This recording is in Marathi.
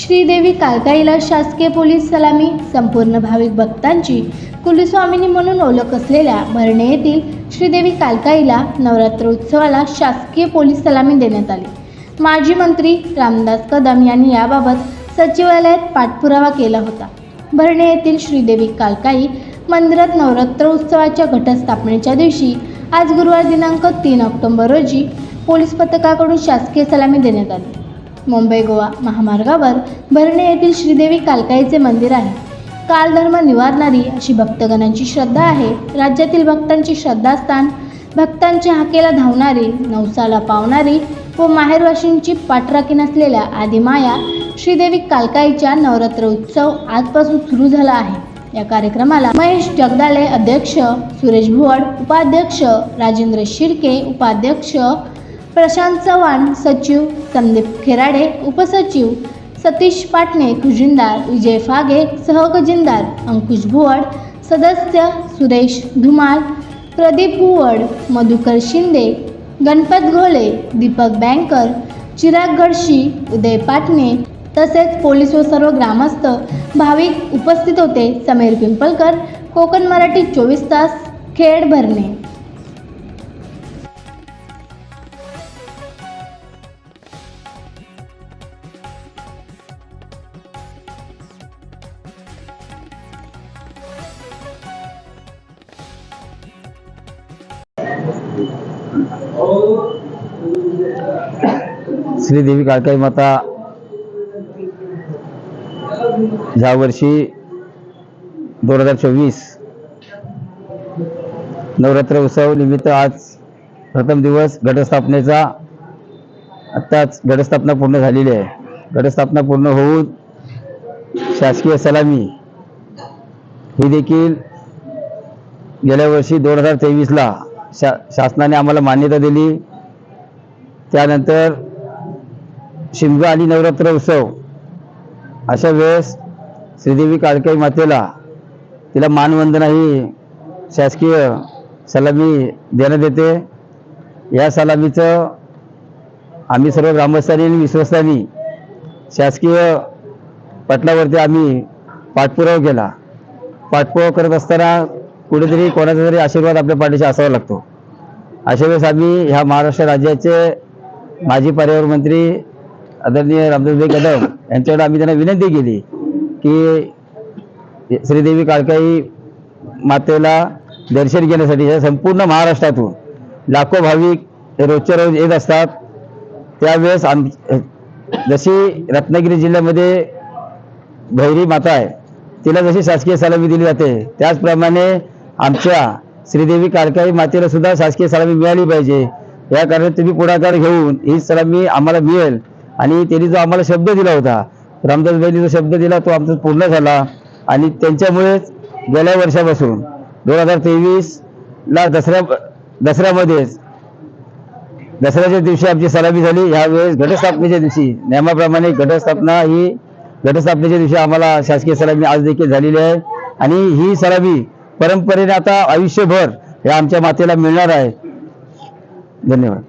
श्रीदेवी कालकाईला शासकीय पोलीस सलामी संपूर्ण भाविक भक्तांची कुलस्वामिनी म्हणून ओळख असलेल्या भरणे येथील श्रीदेवी कालकाईला नवरात्र उत्सवाला शासकीय पोलीस सलामी देण्यात आली. माजी मंत्री रामदास कदम यांनी याबाबत सचिवालयात पाठपुरावा केला होता. भरणे येथील श्रीदेवी कालकाई मंदिरात नवरात्र उत्सवाच्या घटस्थापनेच्या दिवशी आज गुरुवार दिनांक तीन ऑक्टोबर रोजी पोलीस पथकाकडून शासकीय सलामी देण्यात आली. मुंबई गोवा महामार्गावर भरणे येथील श्रीदेवी कालकाईचे मंदिर आहे. कालधर्म निवारणारी अशी भक्तगणांची श्रद्धा आहे. राज्यातील भक्तांची श्रद्धास्थान भक्तांच्या हाकेला धावणारी नवसाला पावणारी व माहेरवाशींची पाठराखी नसलेल्या आदिमाया श्रीदेवी कालकाईच्या नवरात्र उत्सव आजपासून सुरू झाला आहे. या कार्यक्रमाला महेश जगदाळे अध्यक्ष सुरेश भुवड उपाध्यक्ष राजेंद्र शिर्के उपाध्यक्ष प्रशांत चव्हाण सचिव संदीप खेराडे उपसचिव सतीश पाटणे खजिनदार विजय फागे सहखजिनदार अंकुश भुवड सदस्य सुरेश धुमाळ प्रदीप भुवड मधुकर शिंदे गणपत घोले दीपक बँकर चिराग गडशी उदय पाटणे तसेच पोलीस व सर्व ग्रामस्थ भाविक उपस्थित होते. समीर पिंपलकर कोकण मराठी चोवीस तास खेड भरणे. श्रीदेवी काळकाई माता ह्या वर्षी दोन हजार चोवीस नवरात्र उत्सव निमित्त आज प्रथम दिवस घटस्थापनेचा आत्ताच घटस्थापना पूर्ण झालेली आहे. घटस्थापना पूर्ण होऊन शासकीय सलामी ही देखील गेल्या वर्षी दोन हजार तेवीसला शा शासनाने आम्हाला मान्यता दिली. त्यानंतर शिमगा आणि नवरात्र उत्सव अशा वेळेस श्रीदेवी काळकाई मातेला तिला मानवंदना ही शासकीय सलामी देण्यात येते या सलामीचं आम्ही सर्व ग्रामस्थांनी आणि विश्वस्तांनी शासकीय पटलावरती आम्ही पाठपुरावा केला. पाठपुरावा करत असताना कुठेतरी कोणाचा तरी आशीर्वाद आपल्या पाठीशी असावा लागतो. अशा वेळेस आम्ही ह्या महाराष्ट्र राज्याचे माजी पर्यावरण मंत्री आदरणीय रामदासभाई कदम यांच्याकडे आम्ही त्यांना विनंती केली की श्रीदेवी काळकाई मातेला दर्शन घेण्यासाठी संपूर्ण महाराष्ट्रातून लाखो भाविक रोजच्या रोज येत असतात. त्यावेळेस आम जशी रत्नागिरी जिल्ह्यामध्ये भैरी माता आहे तिला जशी शासकीय सलामी दिली जाते त्याचप्रमाणे आमच्या श्रीदेवी काळकाई मातेला सुद्धा शासकीय सलामी मिळाली पाहिजे. या कारणाने तुम्ही पुढाकार घेऊन ही सलामी आम्हाला मिळेल. आणि त्यांनी जो आम्हाला शब्द दिला होता रामदासबाईंनी जो शब्द दिला तो आमचा पूर्ण झाला. आणि त्यांच्यामुळेच गेल्या वर्षापासून दोन हजार तेवीसला दसऱ्या दसऱ्यामध्येच दसऱ्याच्या दिवशी आमची सलामी झाली. ह्यावेळेस घटस्थापनेच्या दिवशी नियमाप्रमाणे घटस्थापना ही घटस्थापनेच्या दिवशी आम्हाला शासकीय सलामी आज देखील झालेली आहे. आणि ही सलामी परंपरेने आता आयुष्यभर हे आमच्या मातेला मिळणार आहे. धन्यवाद.